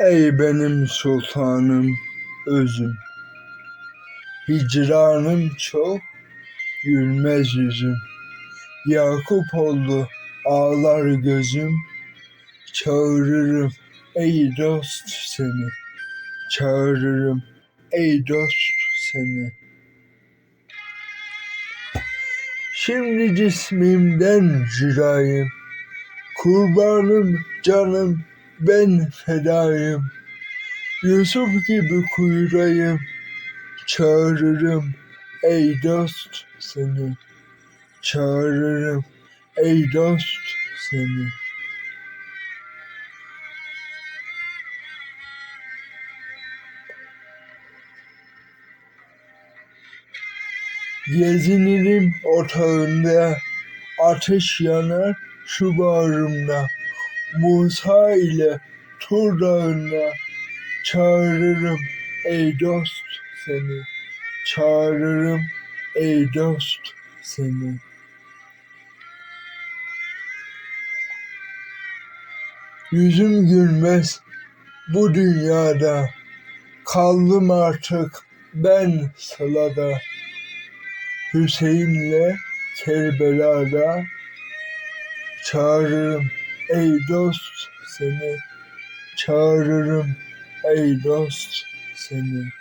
Ey benim sultanım özüm. Hicranım çok, gülmez yüzüm. Yakup oldu ağlar gözüm. Çağırırım ey dost seni. Çağırırım ey dost seni. Şimdi cismimden cirayım. Kurbanım canım ben fedayım. Yusuf gibi kuyurayım. Çağırırım ey dost seni. Çağırırım ey dost seni. Gezinirim otağında, ateş yanar şu bağrımda. Musa ile Tur dağında çağırırım ey dost seni. Çağırırım ey dost seni. Yüzüm gülmez bu dünyada. Kaldım artık ben sılada. Hüseyin'le Kerbela'da çağırırım ey dost seni. Çağırırım ey dost seni.